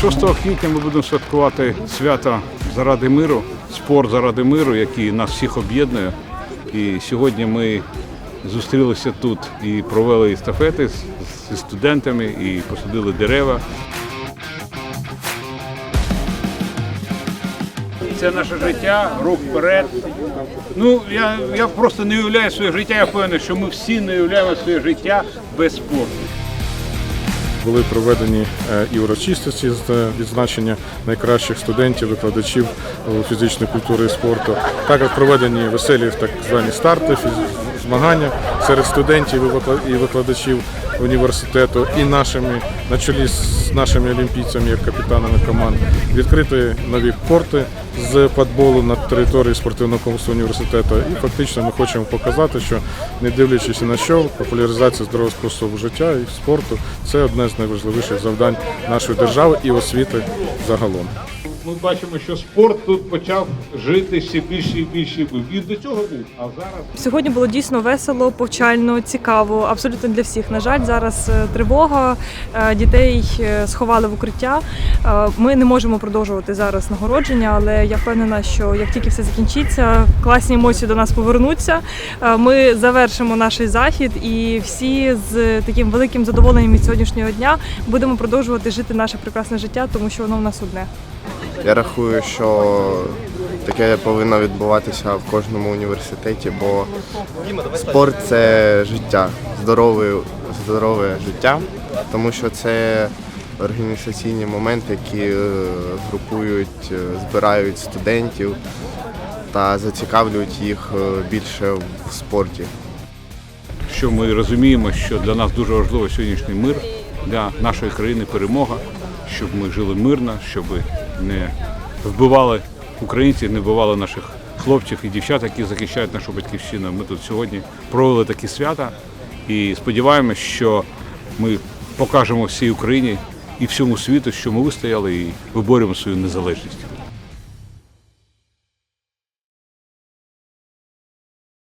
6 квітня ми будемо святкувати свято заради миру, спорт заради миру, який нас всіх об'єднує. І сьогодні ми зустрілися тут і провели естафети зі студентами, і посадили дерева. Це наше життя, рух вперед. Ну я, я просто не уявляю своє життя. Я впевнений, що ми всі не уявляємо своє життя без спорту. Були проведені е, і урочистості з е, відзначення найкращих студентів, викладачів фізичної культури і спорту. Також проведені веселі так звані старти, змагання серед студентів і викладачів університету і нашими на чолі з нашими олімпійцями, як капітанами команд. Відкриті нові корти з падболу на території спортивного комплексу університету. І фактично ми хочемо показати, що не дивлячись на що, популяризація здорового способу життя і спорту це одне з найважливіших завдань нашої держави і освіти загалом. Ми бачимо, що спорт тут почав жити все більше і більше. Він до цього був, а зараз. Сьогодні було дійсно весело, повчально, цікаво, абсолютно для всіх. На жаль, зараз е, тривога, е, дітей е, сховали в укриття. Ми не можемо продовжувати зараз нагородження, але я впевнена, що як тільки все закінчиться, класні емоції до нас повернуться. Ми завершимо наш захід і всі з таким великим задоволенням від сьогоднішнього дня будемо продовжувати жити наше прекрасне життя, тому що воно в нас одне. Я рахую, що таке повинно відбуватися в кожному університеті, бо спорт це життя, здорове, здорове життя, тому що це організаційні моменти, які е, групують, е, збирають студентів та зацікавлюють їх е, більше в спорті. що ми розуміємо, що для нас дуже важливо сьогоднішній мир для нашої країни перемога, щоб ми жили мирно, щоб не вбивали українців, не вбивали наших хлопців і дівчат, які захищають нашу батьківщину. Ми тут сьогодні провели такі свята і сподіваємось, що ми покажемо всій Україні і всьому світу, що ми вистояли і виборюємо свою незалежність.